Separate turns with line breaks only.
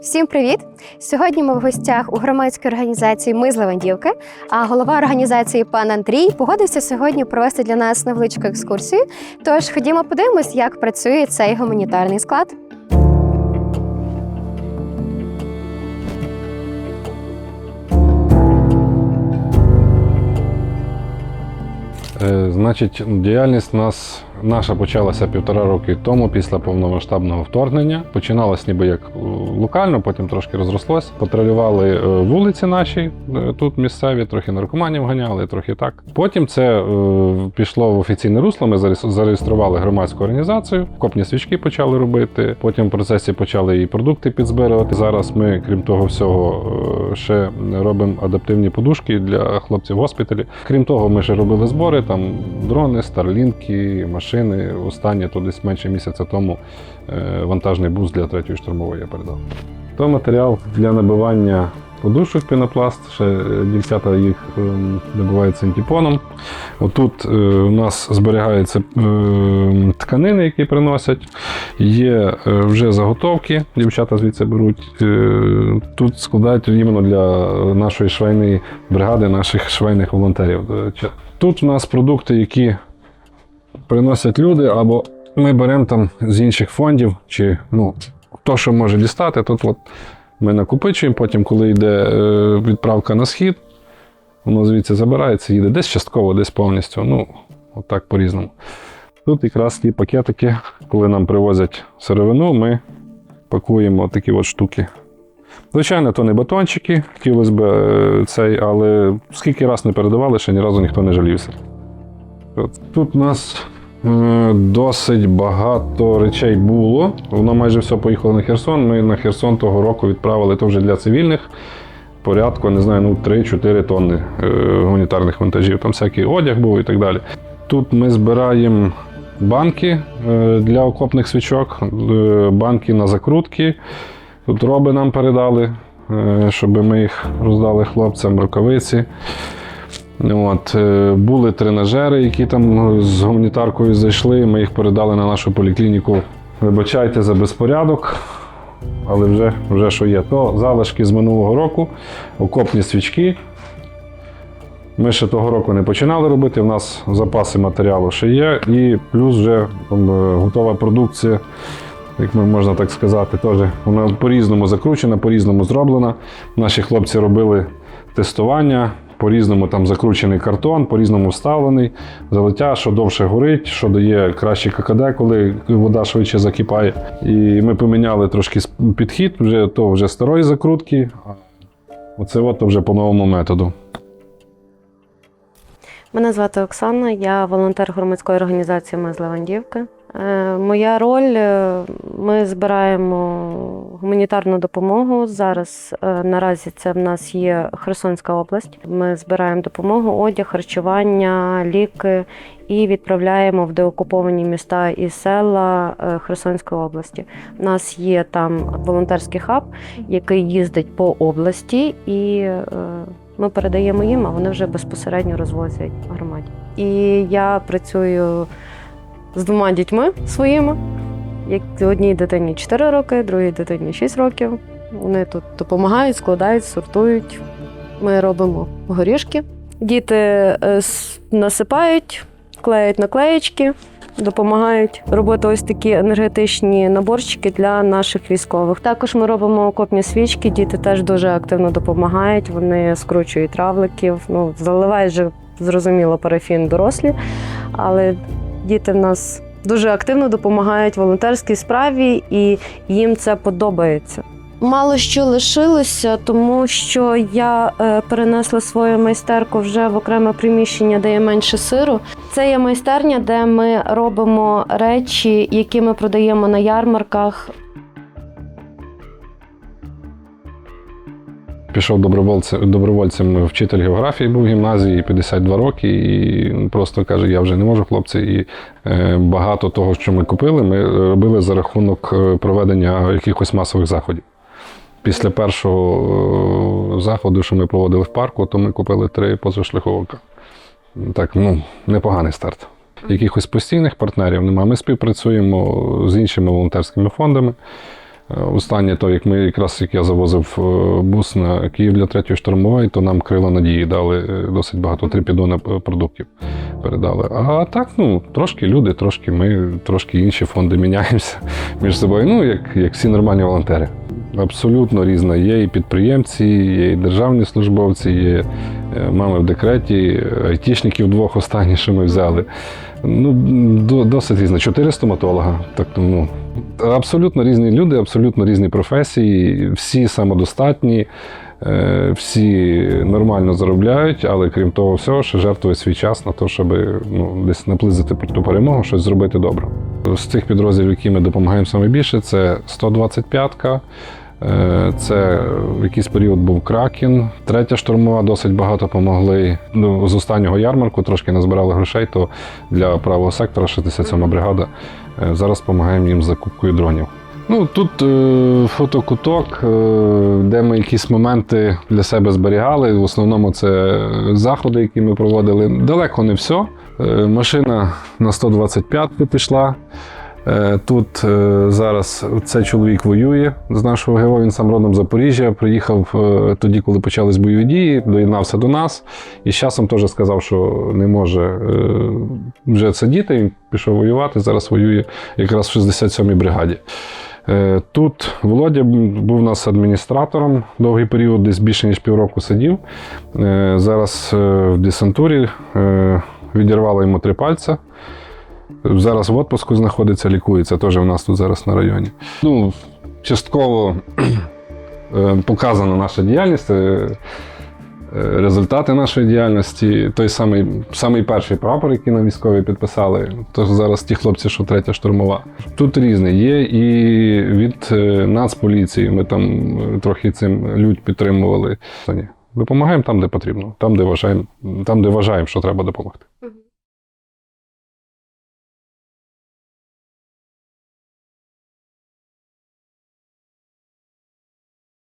Всім привіт! Сьогодні ми в гостях у громадській організації Ми з Левандівки. А голова організації пан Андрій погодився сьогодні провести для нас невеличку екскурсію. Тож ходімо подивимось, як працює цей гуманітарний склад.
Е, Значить, діяльність у нас наша почалася півтора роки тому, після повномасштабного вторгнення. Починалось ніби як е, локально, потім трошки розрослось. Патрулювали е, вулиці наші е, тут місцеві, трохи наркоманів ганяли, трохи так. Потім це пішло в офіційне русло. Ми зареєстрували громадську організацію, копні свічки почали робити. Потім в процесі почали і продукти підзбирувати. Зараз ми, крім того всього, ще робимо адаптивні подушки для хлопців в госпіталі. Крім того, ми ще робили збори, там дрони, старлінки, машини. Останнє то десь менше місяця тому е, вантажний бус для третьої штурмової я передав. То матеріал для набивання подушок пінопласт. Ще дівчата їх ем, набивають синтепоном. Отут е, у нас зберігаються е, тканини, які приносять. Є вже заготовки, дівчата звідси беруть. Тут складають іменно для нашої швейної бригади, наших швейних волонтерів. Тут у нас продукти, які приносять люди, або ми беремо там з інших фондів, чи ну, хто що може дістати, тут от ми накопичуємо, потім, коли йде е, відправка на схід, воно звідси забирається, їде десь частково, десь повністю. Ну, отак по-різному. Тут якраз ті пакетики, коли нам привозять сировину, ми пакуємо такі от штуки. Звичайно, то не батончики, хотілося б е, цей, але скільки раз не передавали, ще ні разу ніхто не жалівся. От Тут у нас досить багато речей було. Воно майже все поїхало на Херсон. Ми на Херсон того року відправили то вже для цивільних. Порядку, не знаю, ну 3-4 тонни е, гуманітарних вантажів. Там всякий одяг був і так далі. Тут ми збираємо банки е, для окопних свічок, е, банки на закрутки. Тут роби нам передали, е, щоб ми їх роздали хлопцям, рукавиці. От, е, були тренажери, які там з гуманітаркою зайшли. Ми їх передали на нашу поліклініку. Вибачайте за безпорядок, але вже, вже що є. То залишки з минулого року, окопні свічки. Ми ще того року не починали робити. У нас запаси матеріалу ще є, і плюс вже там, е, готова продукція, як можна так сказати, теж вона по-різному закручена, по-різному зроблена. Наші хлопці робили тестування. По-різному там закручений картон, по-різному вставлений, залиття, що довше горить, що дає краще ККД, коли вода швидше закипає. І ми поміняли трошки підхід, вже то вже старої закрутки, а оце от то вже по новому методу.
Мене звати Оксана, я волонтер громадської організації Ми з. Е, Моя роль е, ми збираємо гуманітарну допомогу. Зараз е, наразі це в нас є Херсонська область. Ми збираємо допомогу, одяг, харчування, ліки і відправляємо в деокуповані міста і села Херсонської області. У нас є там волонтерський хаб, який їздить по області, і ми передаємо їм, а вони вже безпосередньо розвозять громаді. І я працюю з двома дітьми своїми. Як одній дитині 4 роки, другій дитині 6 років. Вони тут допомагають, складають, сортують. Ми робимо горішки. Діти е, насипають, клеять наклеєчки, допомагають робити ось такі енергетичні наборчики для наших військових. Також ми робимо окопні свічки. Діти теж дуже активно допомагають. Вони скручують равликів, ну заливають вже зрозуміло парафін дорослі, але діти в нас дуже активно допомагають волонтерській справі, і їм це подобається. Мало що лишилося, тому що я е, перенесла свою майстерку вже в окреме приміщення, де є менше сиру. Це є майстерня, де ми робимо речі, які ми продаємо на ярмарках.
Пішов добровольцем, добровольцем вчитель географії був в гімназії 52 роки, і просто каже: я вже не можу, хлопці. І е, багато того, що ми купили, ми робили за рахунок е, проведення якихось масових заходів. Після першого е, заходу, що ми проводили в парку, то ми купили три позашляховика. Так, ну, непоганий старт. Якихось постійних партнерів немає. Ми співпрацюємо з іншими волонтерськими фондами. Е, Останнє, то як ми якраз як я завозив е, бус на Київ для третьої штурмової, то нам крила надії дали е, досить багато три підони е, продуктів передали. А так, ну трошки люди, трошки ми, трошки інші фонди міняємося між собою. Ну, як, як всі нормальні волонтери. Абсолютно різна. Є і підприємці, є і державні службовці, є мами в декреті, айтішників двох останні, що ми взяли. Ну, досить різно. Чотири стоматолога. Так, ну, абсолютно різні люди, абсолютно різні професії, всі самодостатні, е, всі нормально заробляють, але крім того всього, ще жертвують свій час на те, щоб ну, десь наблизити ту перемогу, щось зробити добре. З тих підрозділів, які ми допомагаємо найбільше, це 125-ка. Е, Це в якийсь період був Кракен. Третя штурмова досить багато помогли. Ну, з останнього ярмарку трошки назбирали грошей, то для правого сектора 67-ма бригада. Е, Зараз допомагаємо їм з закупкою дронів. Ну, тут е, фотокуток, е, де ми якісь моменти для себе зберігали. В основному це заходи, які ми проводили. Далеко не все. Е, машина на 125 пішла. Е, Тут е, зараз цей чоловік воює з нашого ГЕО, він сам родом Запоріжжя. Приїхав е, тоді, коли почались бойові дії, доєднався до нас. І з часом теж сказав, що не може вже сидіти. Він пішов воювати. Зараз воює якраз в 67-й бригаді. Тут Володя був у нас адміністратором довгий період, десь більше ніж півроку сидів. Зараз в десантурі відірвало йому три пальця. Зараз в відпуску знаходиться, лікується, теж у нас тут зараз на районі. Ну, частково е, показана наша діяльність, е, е, результати нашої діяльності. Той самий, самий перший прапор, який на військові підписали. Тож зараз ті хлопці, що третя штурмова. Тут різне. Є і від Нацполіції. Ми там трохи цим людь підтримували. Допомагаємо там, де потрібно, там, де вважаємо, там, де вважаємо, що треба допомогти.